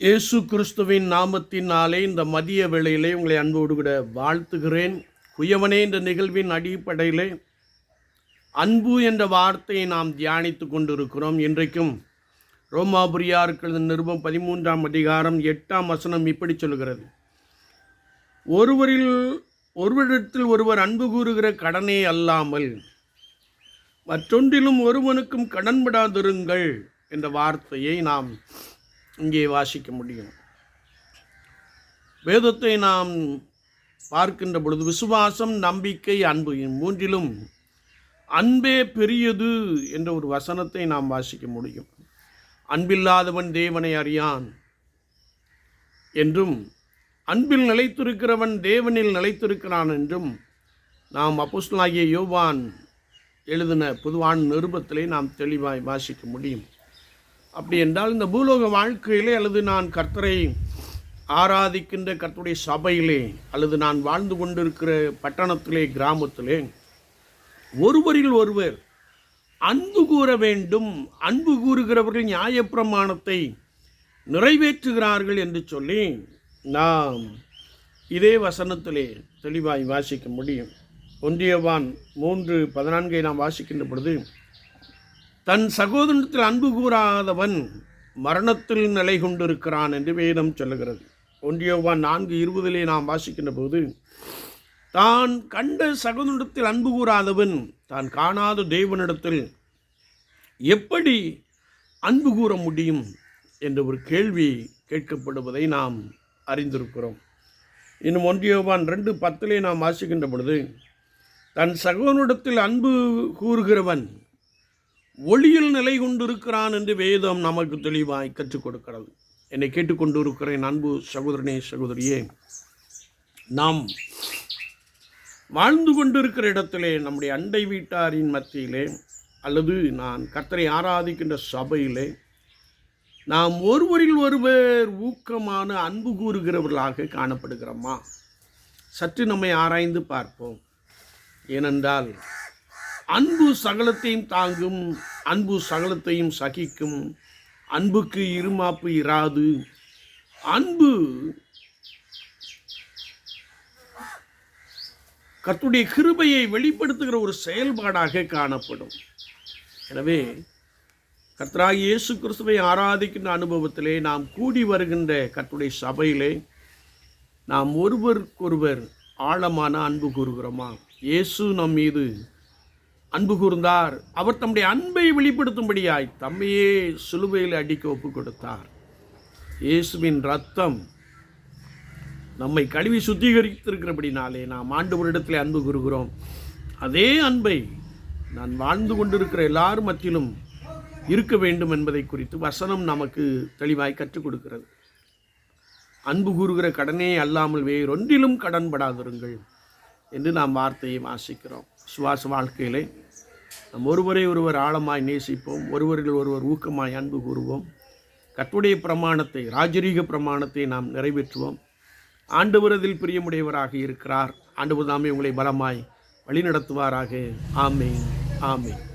இயேசு கிறிஸ்துவின் நாமத்தினாலே இந்த மதிய வேளையிலே உங்களை அன்போடு கூட வாழ்த்துகிறேன். குயவனே இந்த நிகழ்வின் அடிப்படையிலே அன்பு என்ற வார்த்தையை நாம் தியானித்து கொண்டிருக்கிறோம். இன்றைக்கும் ரோமாபுரியார்கள் நிருபம் பதிமூன்றாம் அதிகாரம் எட்டாம் வசனம் இப்படி சொல்கிறது ஒருவரில் ஒருவரிடத்தில் ஒருவர் அன்பு கூறுகிற கடனே அல்லாமல் மற்றொன்றிலும் ஒருவனுக்கும் கடன்படாதிருங்கள் என்ற வார்த்தையை நாம் இங்கே வாசிக்க முடியும். வேதத்தை நாம் பார்க்கின்ற பொழுது விசுவாசம் நம்பிக்கை அன்பு மூன்றிலும் அன்பே பெரியது என்ற ஒரு வசனத்தை நாம் வாசிக்க முடியும். அன்பில்லாதவன் தேவனை அறியான் என்றும் அன்பில் நிலைத்திருக்கிறவன் தேவனில் நிலைத்திருக்கிறான் என்றும் நாம் அப்போஸ்தலனாகிய யோவான் எழுதின பொதுவான நிருபத்திலே நாம் தெளிவாய் வாசிக்க முடியும். அப்படி என்றால் இந்த பூலோக வாழ்க்கையிலே அல்லது நான் கர்த்தரை ஆராதிக்கின்ற கர்த்தருடைய சபையிலே அல்லது நான் வாழ்ந்து கொண்டிருக்கிற பட்டணத்திலே கிராமத்திலே ஒருவரில் ஒருவர் அன்பு கூற வேண்டும் அன்பு கூறுகிறவர்கள் நியாயப்பிரமாணத்தை நிறைவேற்றுகிறார்கள் என்று சொல்லி நாம் இதே வசனத்திலே தெளிவாய் வாசிக்க முடியும். ஒன்றியவான் மூன்று பதினான்கை நாம் வாசிக்கின்ற பொழுது தன் சகோதரத்தில் அன்பு கூறாதவன் மரணத்தில் நிலை கொண்டிருக்கிறான் என்று வேதம் சொல்லுகிறது. ஒன்றியவான் நான்கு இருபதிலே நாம் வாசிக்கின்ற போது தான் கண்ட சகோதரத்தில் அன்பு கூறாதவன் தான் காணாத தேவனிடத்தில் எப்படி அன்பு கூற முடியும் என்ற ஒரு கேள்வி கேட்கப்படுவதை நாம் அறிந்திருக்கிறோம். இன்னும் ஒன்றியவான் ரெண்டு பத்திலே நாம் வாசிக்கின்ற பொழுது தன் சகோதரத்தில் அன்பு கூறுகிறவன் ஒளியில் நிலை கொண்டிருக்கிறான் என்று வேதம் நமக்கு தெளிவாய் கற்றுக் கொடுக்கிறது. என்னை கேட்டுக்கொண்டிருக்கிறேன் அன்பு சகோதரனே சகோதரியே. நாம் வாழ்ந்து கொண்டிருக்கிற இடத்திலே நம்முடைய அண்டை வீட்டாரின் மத்தியிலே அல்லது நான் கர்த்தரை ஆராதிக்கின்ற சபையிலே நாம் ஒருவரில் ஒருவர் ஊக்கமான அன்பு கூறுகிறவர்களாக காணப்படுகிறோமா? சற்று நம்மை ஆராய்ந்து பார்ப்போம். ஏனென்றால் அன்பு சகலத்தையும் தாங்கும் அன்பு சகலத்தையும் சகிக்கும். அன்புக்கு இருமாப்பு இராது. அன்பு கத்துடைய கிருபையை வெளிப்படுத்துகிற ஒரு செயல்பாடாக காணப்படும். எனவே கர்த்தராக இயேசு கிறிஸ்துவை ஆராதிக்கின்ற அனுபவத்திலே நாம் கூடி வருகின்ற கத்துடைய சபையிலே நாம் ஒருவருக்கொருவர் ஆழமான அன்பு கூறுகிறோமா? இயேசு நம் மீது அன்பு கூர்ந்தார். அவர் தம்முடைய அன்பை வெளிப்படுத்தும்படியாய் தம்மையே சிலுவையில் அடிக்க ஒப்பு கொடுத்தார் இயேசுவின் ரத்தம் நம்மை கழுவி சுத்திகரித்திருக்கிறபடினாலே நாம் ஆண்டவரிடத்தில் அன்பு கூறுகிறோம். அதே அன்பை நான் வாழ்ந்து கொண்டிருக்கிற எல்லாரும் மத்தியிலும் இருக்க வேண்டும் என்பதை குறித்து வசனம் நமக்கு தெளிவாய் கற்றுக் கொடுக்கிறது. அன்பு கூறுகிற கடனே அல்லாமல் வேறொன்றிலும் கடன்படாதிருங்கள். என்று நாம் வார்த்தையை வாசிக்கிறோம். சுவாச வாழ்க்கையிலே நம் ஒருவரை ஒருவர் ஆழமாய் நேசிப்போம். ஒருவரில் ஒருவர் ஊக்கமாய் அன்பு கூறுவோம். கட்டுடைய பிரமாணத்தை ராஜரீக பிரமாணத்தை நாம் நிறைவேற்றுவோம். ஆண்டவரதில் பிரியமுடையவராக இருக்கிறார். ஆண்டவர் தாமே உங்களை பலமாய் வழிநடத்துவாராக. ஆமேன். ஆமேன்.